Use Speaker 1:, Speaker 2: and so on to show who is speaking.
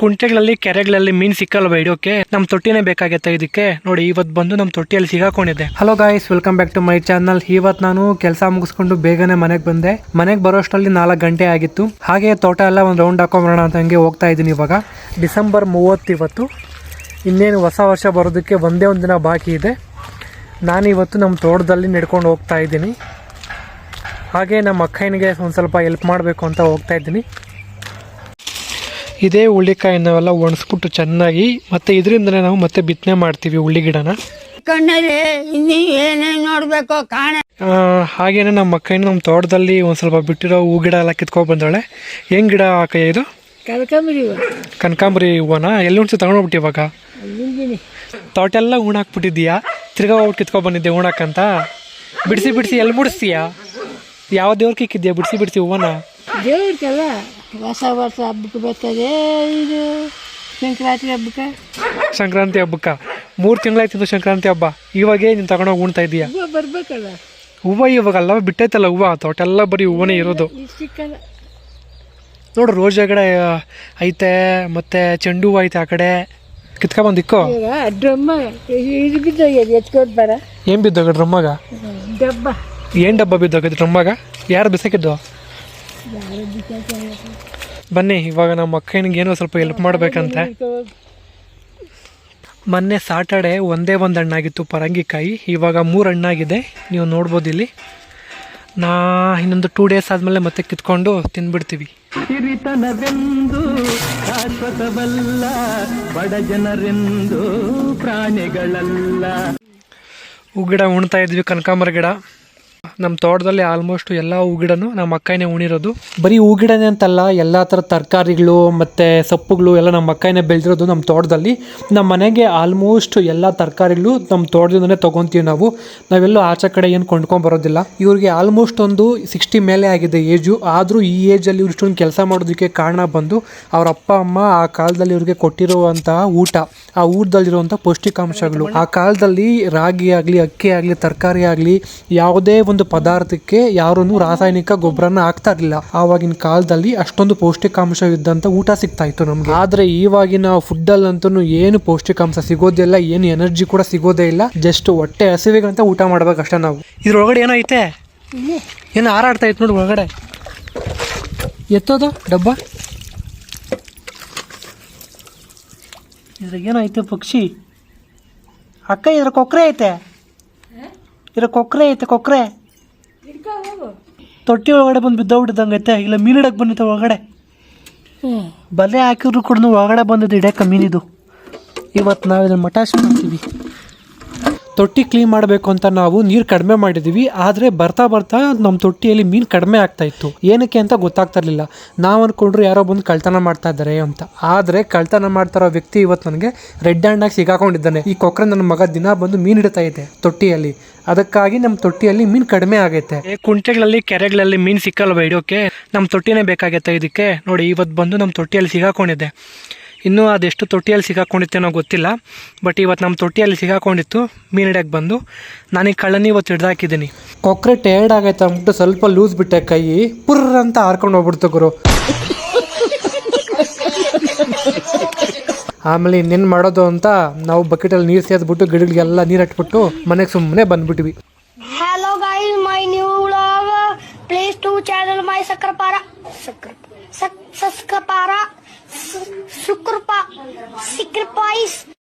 Speaker 1: ಕುಂಟೆಗಳಲ್ಲಿ, ಕೆರೆಗಳಲ್ಲಿ ಮೀನ್ ಸಿಕ್ಕಲ್ವ ಹಿಡಿಯೋಕೆ ನಮ್ ತೊಟ್ಟಿನೇ ಬೇಕಾಗತ್ತೆ ಇದಕ್ಕೆ. ನೋಡಿ ಇವತ್ತು ಬಂದು ನಮ್ ತೊಟ್ಟಿಯಲ್ಲಿ ಸಿಗಾಕೊಂಡಿದೆ hello guys welcome back to my channel ಇವತ್ತು ನಾನು ಕೆಲಸ ಮುಗಿಸ್ಕೊಂಡು ಬೇಗನೆ ಮನೆಗೆ ಬಂದೆ. ಮನೆಗೆ ಬರೋಷ್ಟರಲ್ಲಿ ನಾಲ್ಕು ಗಂಟೆ ಆಗಿತ್ತು. ಹಾಗೆ ತೋಟ ಎಲ್ಲ ಒಂದು ರೌಂಡ್ ಹಾಕೊಂಬರೋಣ ಅಂತ ಹಂಗೆ ಹೋಗ್ತಾ ಇದ್ದೀನಿ ಇವಾಗ. ಡಿಸೆಂಬರ್ ಮೂವತ್ತು ಇವತ್ತು ಇನ್ನೇನು ಹೊಸ ವರ್ಷ ಬರೋದಕ್ಕೆ ಒಂದೇ ಒಂದು ದಿನ ಬಾಕಿ ಇದೆ. ನಾನು ಇವತ್ತು ನಮ್ಮ ತೋಟದಲ್ಲಿ ನಡ್ಕೊಂಡು ಹೋಗ್ತಾ ಇದ್ದೀನಿ. ಹಾಗೆ ನಮ್ಮ ಅಕ್ಕನಿಗೆ ಒಂದು ಸ್ವಲ್ಪ ಹೆಲ್ಪ್ ಮಾಡಬೇಕು ಅಂತ ಹೋಗ್ತಾ ಇದ್ದೀನಿ. ಇದೇ ಹುಳ್ಳಿಕಾಯಿ ನಾವೆಲ್ಲ ಒಣಸ್ಬಿಟ್ಟು ಚೆನ್ನಾಗಿ ಮತ್ತೆ ಇದರಿಂದನೇ ನಾವು ಮತ್ತೆ ಬಿತ್ತನೆ ಮಾಡ್ತೀವಿ ಹುಳ್ಳಿ ಗಿಡನ.
Speaker 2: ಕಣ್ಣಲ್ಲಿ ಇನ್ನೀ ಏನೇನ್ ನೋಡ್ಬೇಕು ಕಾಣ.
Speaker 1: ಹಾಗೇನೆ ನಮ್ಮ ಅಕ್ಕನ ನಮ್ಮ ತೋಟದಲ್ಲಿ ಒಂದು ಸ್ವಲ್ಪ ಬಿಟ್ಟಿರೋ ಹೂ ಗಿಡ ಎಲ್ಲ ಕಿತ್ಕೊಂಡು ಬಂದವಳೆ. ಹೆಂಗ್ ಗಿಡ ಕೈ ಇದು?
Speaker 2: ಕನಕಾಂಬರಿ
Speaker 1: ಕನಕಾಂಬರಿ ಹೂವನ? ಎಲ್ಲಿ ತಗೊಂಡು ತಗೊಂಡೋಗ್ಬಿಟ್ಟು ಇವಾಗ? ತೋಟ ಎಲ್ಲ ಉಣಾಕ್ಬಿಟ್ಟಿದ್ಯಾ ತಿರ್ಗಾ ಹೋಗಿ ಕಿತ್ಕೊ ಬಂದಿದ್ದೆ ಉಣಾಕಂತ ಬಿಡಿಸಿ ಬಿಡಿಸಿ ಎಲ್ಲಿ ಬಿಡಿಸ್ತೀಯಾ? ಯಾವ ದೇವ್ರಿಗೆ ಇಕ್ಕಿದ್ಯಾ ಬಿಡಿಸಿ ಬಿಡಿಸಿ ಹೂವನ.
Speaker 2: ದೇವ್ರಿಗೆಲ್ಲ ಹೊಸ ವರ್ಷ ಹಬ್ಬಕ್ಕೆ ಬರ್ತದೆ. ಇದು ಸಂಕ್ರಾಂತಿ ಹಬ್ಬಕ್ಕೆ.
Speaker 1: ಸಂಕ್ರಾಂತಿ ಹಬ್ಬಕ್ಕೆ. ಮೂರು ತಿಂಗಳಾಯ್ತಿದ್ದು ಸಂಕ್ರಾಂತಿ ಹಬ್ಬ. ಇವಾಗೇ ನೀನು ತಗೊಂಡೋಗಿ ಉಣ್ತಾ ಇದೀಯಾ?
Speaker 2: ಹೂವು ಬರ್ಬೇಕಲ್ಲ.
Speaker 1: ಹೂವ ಇವಾಗಲ್ಲ ಬಿಟ್ಟೈತಲ್ಲ ಹೂವ. ತೋಟ ಎಲ್ಲ ಬರೀ ಹೂವನೇ ಇರೋದು.
Speaker 2: ಇದು ಸಿಕ್ಕಲ್ಲ
Speaker 1: ನೋಡು ರೋಜಾ ಗಿಡ ಐತೆ ಮತ್ತೆ ಚೆಂಡು ಹೂವು ಐತೆ ಆ ಕಡೆ. ಕಿತ್ಕೊಂಬಂದಿಕ್ಕೋ
Speaker 2: ಈಗ ಡ್ರಮ್ಮ ಇದು ಬಿದ್ದೋಗ್ಯದ ಎತ್ಕೊಂಡು ಬರ.
Speaker 1: ಏನ್ ಬಿದ್ದೋಗ ಡ್ರಮ್ಮಾಗ?
Speaker 2: ಡಬ್ಬ.
Speaker 1: ಏನ್ ಡಬ್ಬ ಬಿದ್ದೋಗಿದ್ ಡ್ರಮ್ಮಾಗ? ಯಾರು ಬಿಸಾಕಿದ್ದು? ಬನ್ನಿ ಇವಾಗ ನಮ್ಮ ಅಕ್ಕನಿಗೆ ಏನೋ ಸ್ವಲ್ಪ ಹೆಲ್ಪ್ ಮಾಡ್ಬೇಕಂತ. ಮೊನ್ನೆ ಸಾಟರ್ಡೆ ಒಂದೇ ಒಂದು ಹಣ್ಣಾಗಿತ್ತು ಪರಂಗಿಕಾಯಿ. ಇವಾಗ ಮೂರು ಹಣ್ಣಾಗಿದೆ. ನೀವು ನೋಡ್ಬೋದು ಇಲ್ಲಿ. ನಾ ಇನ್ನೊಂದು ಟೂ ಡೇಸ್ ಆದಮೇಲೆ ಮತ್ತೆ ಕಿತ್ಕೊಂಡು ತಿಂದ್ಬಿಡ್ತೀವಿ
Speaker 3: ಹಿರಿತನವೆಂದು ಶಾಶ್ವತವಲ್ಲ ಬಡ ಜನರೆಂದು ಪ್ರಾಣಿಗಳಲ್ಲ.
Speaker 1: ಹೂ ಗಿಡ ಉಣ್ತಾ ಇದ್ವಿ ಕನಕಾಂಬರ ಗಿಡ. ನಮ್ಮ ತೋಟದಲ್ಲಿ ಆಲ್ಮೋಸ್ಟ್ ಎಲ್ಲ ಹೂ ಗಿಡನು ನಮ್ಮ ಅಕ್ಕನೇ ಉಣಿರೋದು. ಬರೀ ಹೂ ಗಿಡನೇ ಅಂತಲ್ಲ, ಎಲ್ಲ ಥರ ತರಕಾರಿಗಳು ಮತ್ತು ಸೊಪ್ಪುಗಳು ಎಲ್ಲ ನಮ್ಮ ಅಕ್ಕನೇ ಬೆಳೆದಿರೋದು ನಮ್ಮ ತೋಟದಲ್ಲಿ. ನಮ್ಮ ಮನೆಗೆ ಆಲ್ಮೋಸ್ಟ್ ಎಲ್ಲ ತರಕಾರಿಗಳು ನಮ್ಮ ತೋಟದಿಂದನೇ ತೊಗೊತೀವಿ ನಾವು. ನಾವೆಲ್ಲೂ ಆಚೆ ಕಡೆ ಏನು ಕೊಂಡ್ಕೊಂಬರೋದಿಲ್ಲ ಇವ್ರಿಗೆ ಆಲ್ಮೋಸ್ಟ್ ಒಂದು ಸಿಕ್ಸ್ಟಿ ಮೇಲೆ ಆಗಿದೆ ಏಜು ಆದರೂ ಈ ಏಜಲ್ಲಿ ಇವ್ರು ಇಷ್ಟೊಂದು ಕೆಲಸ ಮಾಡೋದಕ್ಕೆ ಕಾರಣ ಬಂದು ಅವರ ಅಪ್ಪ, ಅಮ್ಮ ಆ ಕಾಲದಲ್ಲಿ ಇವ್ರಿಗೆ ಕೊಟ್ಟಿರುವಂತಹ ಊಟ. ಆ ಊಟದಲ್ಲಿರುವಂಥ ಪೌಷ್ಟಿಕಾಂಶಗಳು. ಆ ಕಾಲದಲ್ಲಿ ರಾಗಿ ಆಗಲಿ ಅಕ್ಕಿ ಆಗಲಿ ತರಕಾರಿ ಆಗಲಿ ಯಾವುದೇ ಒಂದು ಪದಾರ್ಥಕ್ಕೆ ಯಾರೂ ರಾಸಾಯನಿಕ ಗೊಬ್ಬರನ ಹಾಕ್ತಾ ಇರಲಿಲ್ಲ. ಆವಾಗಿನ ಕಾಲದಲ್ಲಿ ಅಷ್ಟೊಂದು ಪೌಷ್ಟಿಕಾಂಶ ಇದ್ದಂಥ ಊಟ ಸಿಗ್ತಾ ಇತ್ತು ನಮಗೆ. ಆದರೆ ಇವಾಗಿನ ಫುಡ್ಡಲ್ಲಂತೂ ಏನು ಪೌಷ್ಟಿಕಾಂಶ ಸಿಗೋದಿಲ್ಲ ಏನು ಎನರ್ಜಿ ಕೂಡ ಸಿಗೋದೇ ಇಲ್ಲ. ಜಸ್ಟ್ ಹೊಟ್ಟೆ ಹಸಿವಿಗಂತ ಊಟ ಮಾಡ್ಬೇಕಷ್ಟೇ ನಾವು. ಇದ್ರೊಳಗಡೆ ಏನೈತೆ ಏನು ಹಾರಾಡ್ತಾ ಇತ್ತು ನೋಡಿ ಒಳಗಡೆ. ಎತ್ತೋದು ಡಬ್ಬ? ಇದ್ರಾಗ ಏನೈತೆ ಪಕ್ಷಿ? ಅಕ್ಕ, ಇದ್ರ ಕೊಕ್ರೆ ಐತೆ. ಇದ್ರ ಕೊಕ್ರೆ ಐತೆ, ಕೊಕ್ರೆ. ತೊಟ್ಟಿ ಒಳಗಡೆ ಬಂದು ಬಿದ್ದೋಗ್ಬಿಟ್ಟಿದ್ದಂಗೆ ಐತೆ. ಇಲ್ಲ, ಮೀನು ಹಿಡಕ್ ಬಂದಿತ್ತು ಒಳಗಡೆ. ಬಲೆ ಹಾಕಿದ್ರು ಕೂಡ ಒಳಗಡೆ ಬಂದಿದ್ದು ಹಿಡಿಯಕ್ಕೆ ಮೀನಿದು. ಇವತ್ತು ನಾವು ಇದನ್ನು ಮಟಾಶ್ ಮಾಡ್ತೀವಿ. ತೊಟ್ಟಿ ಕ್ಲೀನ್ ಮಾಡಬೇಕು ಅಂತ ನಾವು ನೀರು ಕಡಿಮೆ ಮಾಡಿದ್ದೀವಿ ಆದರೆ ಬರ್ತಾ ಬರ್ತಾ ನಮ್ಮ ತೊಟ್ಟಿಯಲ್ಲಿ ಮೀನು ಕಡಿಮೆ ಆಗ್ತಾ ಇತ್ತು. ಏನಕ್ಕೆ ಅಂತ ಗೊತ್ತಾಗ್ತಾ ಇರಲಿಲ್ಲ ನಾವು ಅಂದ್ಕೊಂಡ್ರು ಯಾರೋ ಬಂದು ಕಳ್ತನ ಮಾಡ್ತಾ ಇದ್ದಾರೆ ಅಂತ. ಆದರೆ ಕಳ್ತನ ಮಾಡ್ತಾರೋ ವ್ಯಕ್ತಿ ಇವತ್ತು ನನಗೆ ರೆಡ್ ಹ್ಯಾಂಡಾಗಿ ಸಿಗಾಕೊಂಡಿದ್ದಾನೆ. ಈ ಕೊಕ್ಕರೆ ನನ್ನ ಮಗ ದಿನ ಬಂದು ಮೀನು ಹಿಡಿತಾ ಇದೆ ತೊಟ್ಟಿಯಲ್ಲಿ. ಅದಕ್ಕಾಗಿ ನಮ್ಮ ತೊಟ್ಟಿಯಲ್ಲಿ ಮೀನು ಕಡಿಮೆ ಆಗೈತೆ. ಕುಂಟೆಗಳಲ್ಲಿ, ಕೆರೆಗಳಲ್ಲಿ ಮೀನು ಸಿಕ್ಕಲ್ವ ಹಿಡಿಯೋಕೆ ನಮ್ಮ ತೊಟ್ಟಿನೇ ಬೇಕಾಗೈತೆ ಇದಕ್ಕೆ. ನೋಡಿ ಇವತ್ತು ಬಂದು ನಮ್ಮ ತೊಟ್ಟಿಯಲ್ಲಿ ಸಿಗಾಕೊಂಡಿದ್ದೆ. ಇನ್ನೂ ಅದೆಷ್ಟು ತೊಟ್ಟಿಯಲ್ಲಿ ಸಿಗಾಕೊಂಡಿತ್ತೇನೋ ಗೊತ್ತಿಲ್ಲ. ಬಟ್ ಇವತ್ತು ನಮ್ಮ ತೊಟ್ಟಿಯಲ್ಲಿ ಸಿಗಾಕೊಂಡಿತ್ತು ಮೀನು ಹಿಡಿಯಕ್ಕೆ ಬಂದು. ನಾನೀಗ ಕಳ್ಳನಿ ಇವತ್ತು ಹಿಡ್ದಾಕಿದ್ದೀನಿ ಕೊಕ್ರೆ ಟೇರ್ಡ್ ಆಗೈತೆ ಅಂದ್ಬಿಟ್ಟು ಸ್ವಲ್ಪ ಲೂಸ್ ಬಿಟ್ಟೆ ಕೈ. ಪುರ್ರ ಅಂತ ಹಾರ್ಕೊಂಡು ಹೋಗ್ಬಿಡ್ತು ಗುರು. ಆಮೇಲೆ ಇನ್ನೇನು ಮಾಡೋದು ಅಂತ ನಾವು ಬಕೆಟಲ್ಲಿ ನೀರು ಸೇದ್ಬಿಟ್ಟು ಗಿಡಗಳಿಗೆಲ್ಲ ನೀರು ಹಟ್ಬಿಟ್ಟು ಮನೆಗೆ ಸುಮ್ಮನೆ ಬಂದ್ಬಿಟ್ವಿ.
Speaker 4: Hello guy my new please to channel my ಸಕ್ಕರ್ ಪಾರ Sakra. saskapara, sukurpa, sacrifice.